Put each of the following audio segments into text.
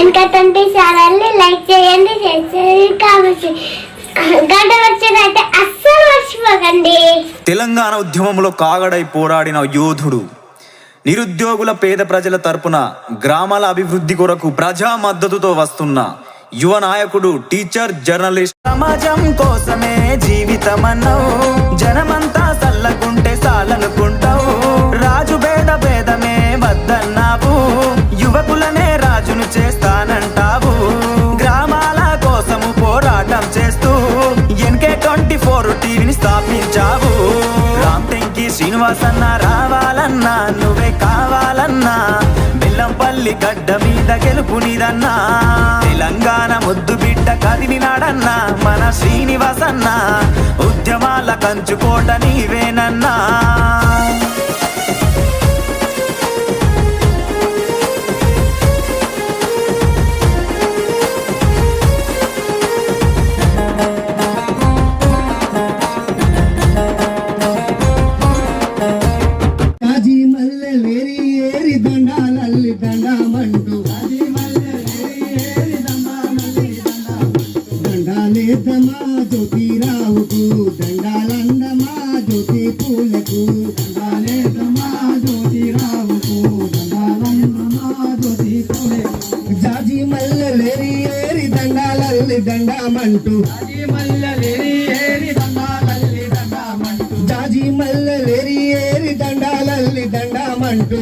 వెనకటంటే ఛానల్ని లైక్ చేయండి షేర్ చేయండి కామెంట్ చేయండి. గంట వచ్చేదైతే అస్సలు మర్చిపోకండి. తెలంగాణ ఉద్యమంలో కాగడై పోరాడిన యోధుడు నిరుద్యోగుల పేద ప్రజల తరపున గ్రామాల అభివృద్ధి కొరకు ప్రజా మద్దతుతో వస్తున్న యువ నాయకుడు టీచర్ జర్నలిస్ట్. సమాజం కోసమే జీవితమన్నావు జనమంతా సల్లకుంటే సాలనుకుంటావు రాజు భేద భేదమే వద్దన్నావు యువకులనే చేస్తానంటావు. గ్రామాల కోసము పోరాటం చేస్తూ ఎన్కే ట్వంటీ ఫోర్ టీవీని స్థాపించావు. రామ్టెంకి శ్రీనివాసన్న రావాలన్నా నువ్వే కావాలన్నా బెల్లంపల్లి గడ్డ మీద గెలుపు నీదన్నా తెలంగాణ ముద్దు బిడ్డ కదిలినాడన్నా మన శ్రీనివాసన్న ఉద్యమాల కంచుకోట నీవేనన్నా. దండామంటూ జాజి మల్లె లేరి ఏరి దండాలల్లి దండామంటూ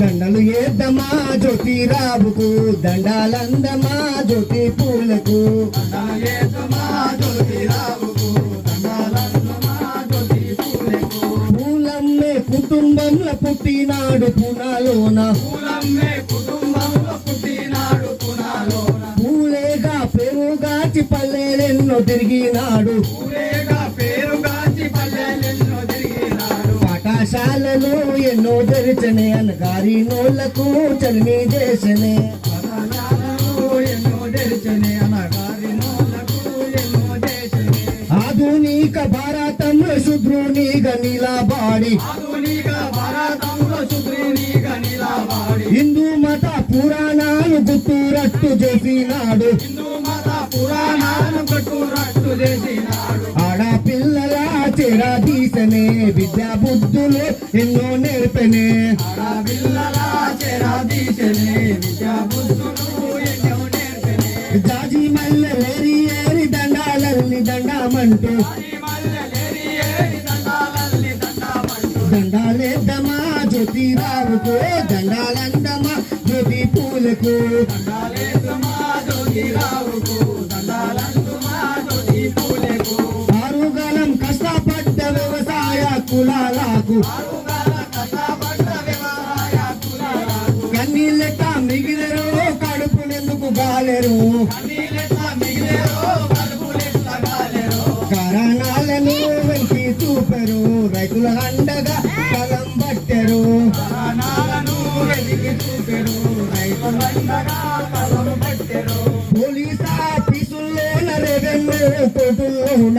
దండలు ఏద్దమా జ్యోతి రావుకు దండాలందమా జ్యోతి పూలకు. పూలమ్మే కుటుంబంలో పుట్టినాడు పునాలోన. పూలేగా తిరిగినాడు. పాఠశాలలో ఎన్నో తెరిచనే అనగారి నోళ్ళకు చలిని చేసనే. ఆధునిక భారతంలో శుద్రునిగా నిలబాడి. హిందూ మత పురాణాలు గుర్తురట్టు చేసినాడు. ఆడపిల్లల చెరాదీసనే విద్యా బుద్ధులు ఎన్నో నేర్పనే. జాజి మల్ల లేరి ఏరి దండాలల్లి దండామంటూ. దండాలేద్దమా జ్యోతి రావుకు దండాలందమా జ్యోతి పూలకు. ఆరుగాలం కులాలకు కన్నీళ్ళెక్క మిగిలరు కడుపునెందుకు గాలెరు? కారణాలను వెంకి చూపెరు రైతుల అండగా కలం పట్టెరు. పోలీస్ ఆఫీసుల్లోన రెవెన్యూ కోర్టుల్లోన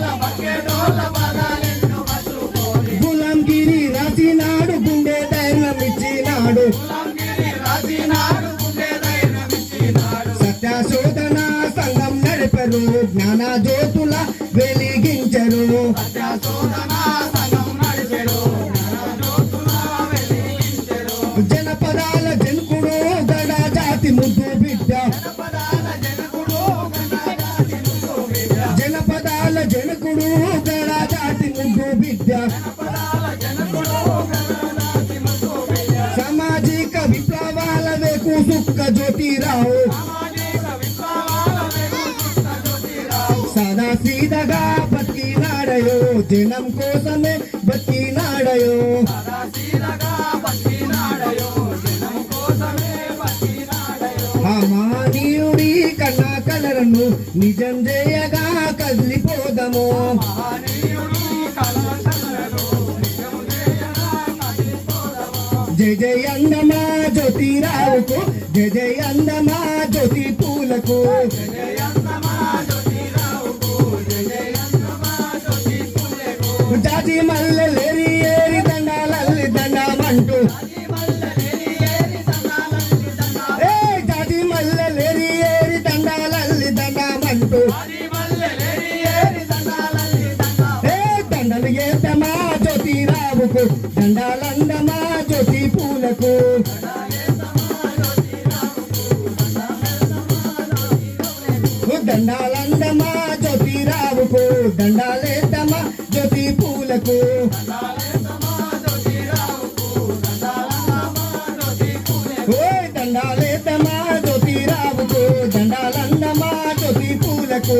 నడిపరు జ్ఞాన జ్యోతుల వెలిగించరు. జనపదాల జనకుడు గడ జాతి ముద్దు బిడ్డ. జనపదాల జనకుడు గడ జాతి ముద్దు బిడ్డ. సామాజిక విప్లవాల వేకు సుక్క జ్యోతిరావు సదా సీదగా బతికినాడయో. జనం కోసమే బతికినాడయో. ఆ మాని కలలను నిజం చేయగా కదిలిపోదము. జయ జయ అందమా జ్యోతిరావుకు జయ జయ అందమా జ్యోతి పూలకు. జాతి జ్యోతి రావుకు దండాలందమా జ్యోతి పూలకు దండాలందమా జ్యోతి రావుకు దండాలేతమా జ్యోతి పూలకు ఓయ్ జ్యోతి రావుకు దండాలందమా జ్యోతి పూలకు